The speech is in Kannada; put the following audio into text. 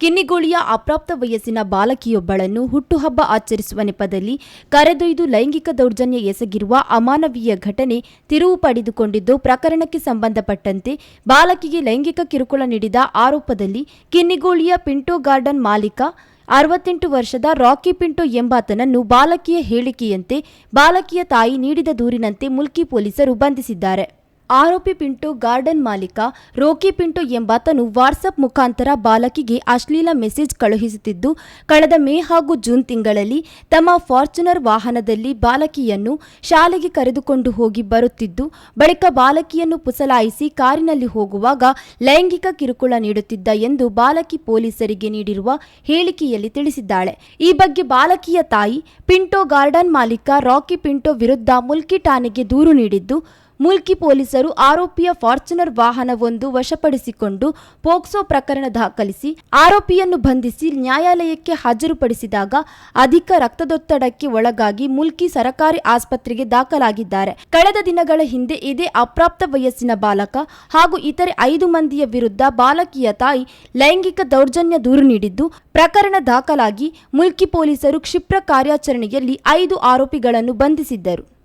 ಕಿನ್ನಿಗೋಳಿಯ ಅಪ್ರಾಪ್ತ ವಯಸ್ಸಿನ ಬಾಲಕಿಯೊಬ್ಬಳನ್ನು ಹುಟ್ಟುಹಬ್ಬ ಆಚರಿಸುವ ನೆಪದಲ್ಲಿ ಕರೆದೊಯ್ದು ಲೈಂಗಿಕ ದೌರ್ಜನ್ಯ ಎಸಗಿರುವ ಅಮಾನವೀಯ ಘಟನೆ ತಿರುವು ಪಡೆದುಕೊಂಡಿದ್ದು, ಪ್ರಕರಣಕ್ಕೆ ಸಂಬಂಧಪಟ್ಟಂತೆ ಬಾಲಕಿಗೆ ಲೈಂಗಿಕ ಕಿರುಕುಳ ನೀಡಿದ ಆರೋಪದಲ್ಲಿ ಕಿನ್ನಿಗೋಳಿಯ ಪಿಂಟೋ ಗಾರ್ಡನ್ ಮಾಲೀಕ ಅರವತ್ತೆಂಟು ವರ್ಷದ ರಾಕಿ ಪಿಂಟೋ ಎಂಬಾತನನ್ನು ಬಾಲಕಿಯ ಹೇಳಿಕೆಯಂತೆ ಬಾಲಕಿಯ ತಾಯಿ ನೀಡಿದ ದೂರಿನಂತೆ ಮುಲ್ಕಿ ಪೊಲೀಸರು ಬಂಧಿಸಿದ್ದಾರೆ. ಆರೋಪಿ ಪಿಂಟೋ ಗಾರ್ಡನ್ ಮಾಲೀಕ, ರೋಕಿ ಪಿಂಟೋ ಎಂಬಾತನು ವಾಟ್ಸಪ್ ಮುಖಾಂತರ ಬಾಲಕಿಗೆ ಅಶ್ಲೀಲ ಮೆಸೇಜ್ ಕಳುಹಿಸುತ್ತಿದ್ದು, ಕಳೆದ ಮೇ ಹಾಗೂ ಜೂನ್ ತಿಂಗಳಲ್ಲಿ ತಮ್ಮ ಫಾರ್ಚುನರ್ ವಾಹನದಲ್ಲಿ ಬಾಲಕಿಯನ್ನು ಶಾಲೆಗೆ ಕರೆದುಕೊಂಡು ಹೋಗಿ ಬರುತ್ತಿದ್ದು, ಬಳಿಕ ಬಾಲಕಿಯನ್ನು ಪುಸಲಾಯಿಸಿ ಕಾರಿನಲ್ಲಿ ಹೋಗುವಾಗ ಲೈಂಗಿಕ ಕಿರುಕುಳ ನೀಡುತ್ತಿದ್ದ ಎಂದು ಬಾಲಕಿ ಪೊಲೀಸರಿಗೆ ನೀಡಿರುವ ಹೇಳಿಕೆಯಲ್ಲಿ ತಿಳಿಸಿದ್ದಾಳೆ. ಈ ಬಗ್ಗೆ ಬಾಲಕಿಯ ತಾಯಿ, ಪಿಂಟೋ ಗಾರ್ಡನ್ ಮಾಲೀಕ, ರಾಕಿ ಪಿಂಟೋ ವಿರುದ್ಧ ಮುಲ್ಕಿ ಠಾಣೆಗೆ ದೂರು ನೀಡಿದ್ದು ಮುಲ್ಕಿ ಪೊಲೀಸರು ಆರೋಪಿಯ ಫಾರ್ಚುನರ್ ವಾಹನವೊಂದು ವಶಪಡಿಸಿಕೊಂಡು ಪೋಕ್ಸೋ ಪ್ರಕರಣ ದಾಖಲಿಸಿ ಆರೋಪಿಯನ್ನು ಬಂಧಿಸಿ ನ್ಯಾಯಾಲಯಕ್ಕೆ ಹಾಜರುಪಡಿಸಿದಾಗ ಅಧಿಕ ರಕ್ತದೊತ್ತಡಕ್ಕೆ ಒಳಗಾಗಿ ಮುಲ್ಕಿ ಸರಕಾರಿ ಆಸ್ಪತ್ರೆಗೆ ದಾಖಲಾಗಿದ್ದಾರೆ. ಕಳೆದ ದಿನಗಳ ಹಿಂದೆ ಇದೇ ಅಪ್ರಾಪ್ತ ವಯಸ್ಸಿನ ಬಾಲಕ ಹಾಗೂ ಇತರೆ ಐದು ಮಂದಿಯ ವಿರುದ್ಧ ಬಾಲಕಿಯ ತಾಯಿ ಲೈಂಗಿಕ ದೌರ್ಜನ್ಯ ದೂರು ನೀಡಿದ್ದು, ಪ್ರಕರಣ ದಾಖಲಾಗಿ ಮುಲ್ಕಿ ಪೊಲೀಸರು ಕ್ಷಿಪ್ರ ಕಾರ್ಯಾಚರಣೆಯಲ್ಲಿ ಐದು ಆರೋಪಿಗಳನ್ನು ಬಂಧಿಸಿದ್ದರು.